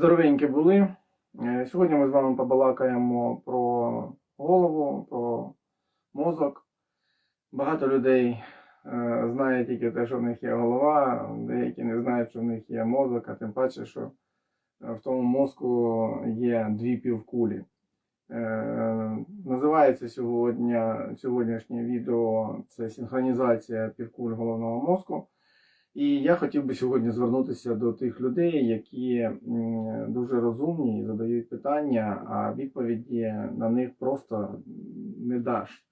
Здоровенькі були. Е, Сьогодні ми з вами побалакаємо про голову, про мозок. Багато людей е, знає тільки те, що в них є голова, деякі не знають, що в них є мозок, а тим паче, що е, в тому мозку є дві півкулі. Називається сьогодні, сьогоднішнє відео це синхронізація півкуль головного мозку. І я хотів би сьогодні звернутися до тих людей, які дуже розумні і задають питання, а відповіді на них просто не даш.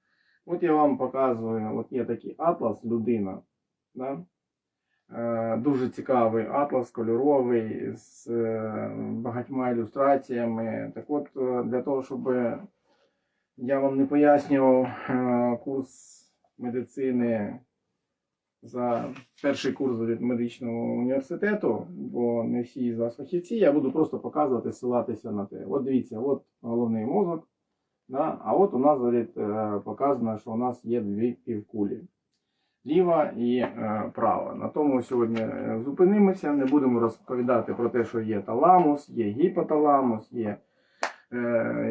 От я вам показую, от є такий атлас людина. Да? Е, Дуже цікавий атлас, кольоровий, з е, багатьма ілюстраціями. Так от, е, для того, щоб я вам не пояснював курс медицини за перший курс медичного університету, бо не всі з вас фахівці, я буду просто показувати, ссилатися на те. От дивіться, от головний мозок, да? а от у нас говорить, е, показано, що у нас є дві півкулі. Ліва і е, права. На тому сьогодні е, зупинимося. Не будемо розповідати про те, що є таламус, є гіпоталамус, є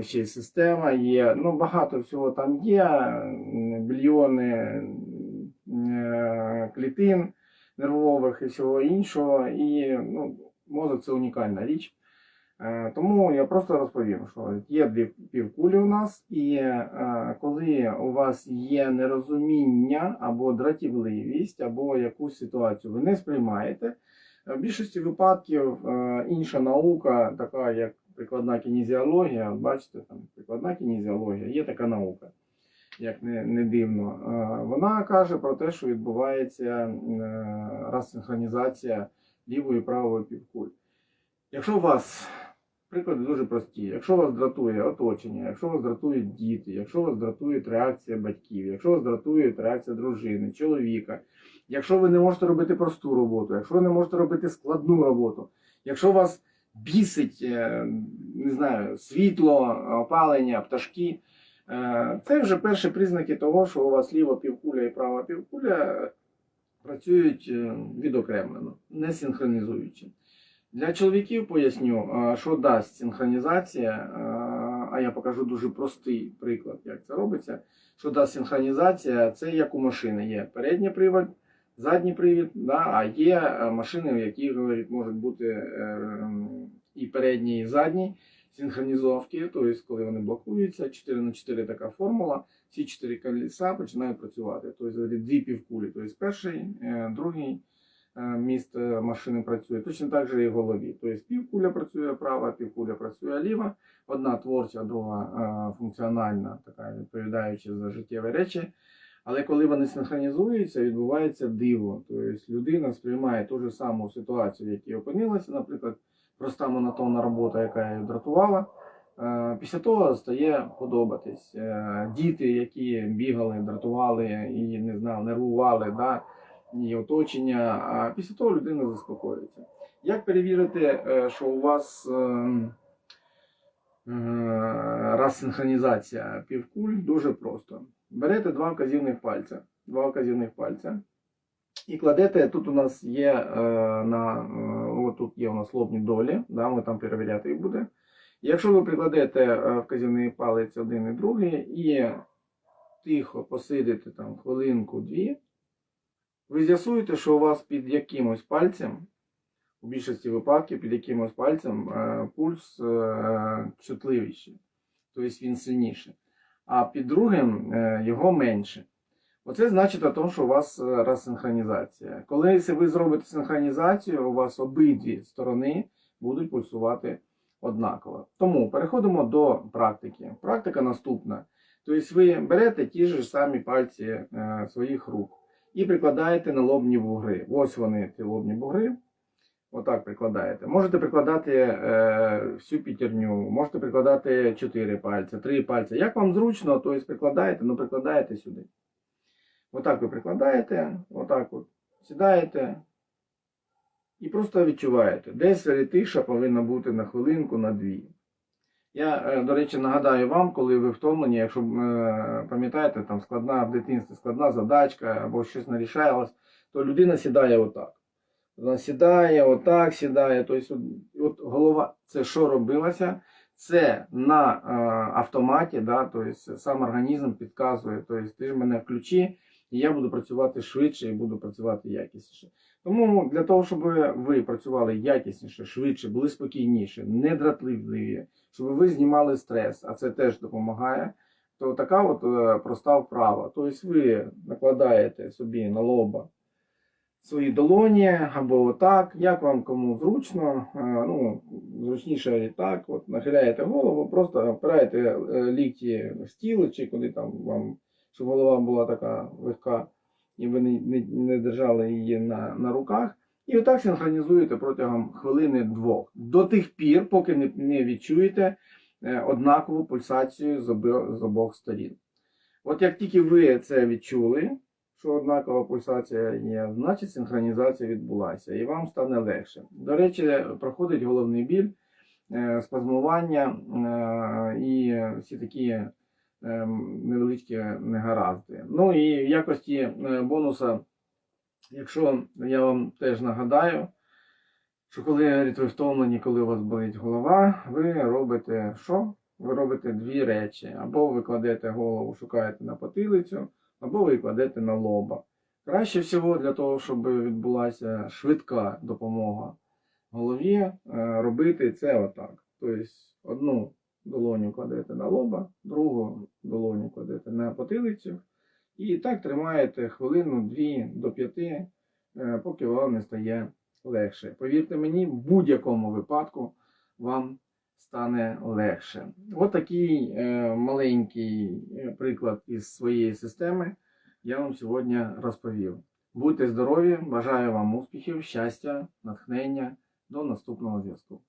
ще й система, є. Ну, багато всього там є, м, більйони е, клітин нервових і всього іншого. І ну, мозок це унікальна річ. Е, Тому я просто розповім, що є дві півкулі у нас, і е, коли у вас є нерозуміння або дратівливість, або якусь ситуацію ви не сприймаєте, е, в більшості випадків е, інша наука, така як прикладна кінезіологія, бачите, там прикладна кінезіологія, є така наука, як не, не дивно. Вона каже про те, що відбувається е, розсинхронізація лівої і правої півкуль. Якщо у вас приклади дуже прості, якщо вас дратує оточення, якщо вас дратують діти, якщо вас дратує реакція батьків, якщо вас дратує реакція дружини, чоловіка, якщо ви не можете робити просту роботу, якщо ви не можете робити складну роботу, якщо вас бісить, е, не знаю, світло, опалення, пташки, це вже перші признаки того, що у вас ліва півкуля і права півкуля працюють е, відокремлено, не синхронізуючи. Для чоловіків поясню, що дасть синхронізація, а, а я покажу дуже простий приклад, як це робиться. Що дасть синхронізація, це як у машини. Є передній привод, задній привід, да, а є е, машини, в яких можуть бути е, і передній, і задній синхронізовки, тобто коли вони блокуються, 4 на 4 така формула, всі 4 колеса починають працювати. Тобто дві півкулі, тобто перший, е, другий е, міст е, машини працює, точно так же і в голові. Тобто півкуля працює права, півкуля працює ліва, одна творча, друга функціональна, така відповідаюча за життєві речі. Але коли вони синхронізуються, відбувається диво. Тобто людина сприймає ту ж саму ситуацію, в якій опинилася, наприклад, проста монотонна робота, яка її дратувала. е, Після того стає подобатись. Е, Діти, які бігали, дратували і не знаю, нервували, да, і оточення, а після того людина заспокоїться. Як перевірити, е, що у вас ем, е, розсинхронізація півкуль? Дуже просто. Берете два вказівних пальця, два вказівних пальця і кладете, тут у нас є на, от тут є у нас лобні долі, да, ми там перевіряти їх буде. Якщо ви прикладете е, вказівний палець один і другий і тихо посидите там хвилинку-дві, ви з'ясуєте, що у вас під якимось пальцем, у більшості випадків під якимось пальцем е, пульс е, чутливіший, тобто він сильніший, а під другим його менше. Оце значить о тому, що у вас е, розсинхронізація. Коли ви зробите синхронізацію, у вас обидві сторони будуть пульсувати однаково. Тому переходимо до практики. Практика наступна. Тобто ви берете ті ж самі пальці е, своїх рук і прикладаєте на лобні бугри. Ось вони, ці лобні бугри. Отак прикладаєте. Можете прикладати е, всю п'ятерню, можете прикладати 4 пальці, 3 пальці. Як вам зручно, тобто прикладаєте, ну прикладаєте сюди. Отак ви прикладаєте, отак от сідаєте і просто відчуваєте. Десь тиша повинна бути на хвилинку, на дві. Я, е, до речі, нагадаю вам, коли ви втомлені, якщо е, пам'ятаєте, там складна в дитинстві складна задачка або щось не рішалось, то людина сідає отак. Вона сідає, отак сідає. Тобто, от голова, це що робилося? Це на е, автоматі, да, тобто сам організм підказує, тобто ти ж мене включи, і я буду працювати швидше і буду працювати якісніше. Тому для того, щоб ви працювали якісніше, швидше, були спокійніші, не дратливі, щоб ви знімали стрес, а це теж допомагає, то така от е, проста вправа. Тобто ви накладаєте собі на лоба свої долоні або отак, як вам кому зручно, е, ну, зручніше і так, от нахиляєте голову, просто опираєте е, лікті в стіл чи куди там вам, щоб голова була така легка, і ви не, не, не держали її на, на руках. І отак синхронізуєте протягом хвилини-двох. До тих пір, поки не, не відчуєте е, однакову пульсацію з, оби, з обох сторін. От як тільки ви це відчули, що однакова пульсація є, значить синхронізація відбулася і вам стане легше. До речі, проходить головний біль, е, спазмування е, і всі такі невеличкі негаразди. Ну і в якості е, бонуса, якщо я вам теж нагадаю, що коли говорить, ви втомлені, коли у вас болить голова, ви робите що? Ви робите дві речі. Або ви кладете голову, шукаєте на потилицю, або ви кладете на лоба. Краще всього для того, щоб відбулася швидка допомога голові, е, робити це отак. Тобто одну долоню кладете на лоба, другу долоню кладете на потилицю. І так тримаєте хвилину, дві до п'яти, е, поки вам не стає легше. Повірте мені, в будь-якому випадку вам стане легше. От такий е, маленький е, приклад із своєї системи я вам сьогодні розповів. Будьте здорові, бажаю вам успіхів, щастя, натхнення. До наступного зв'язку.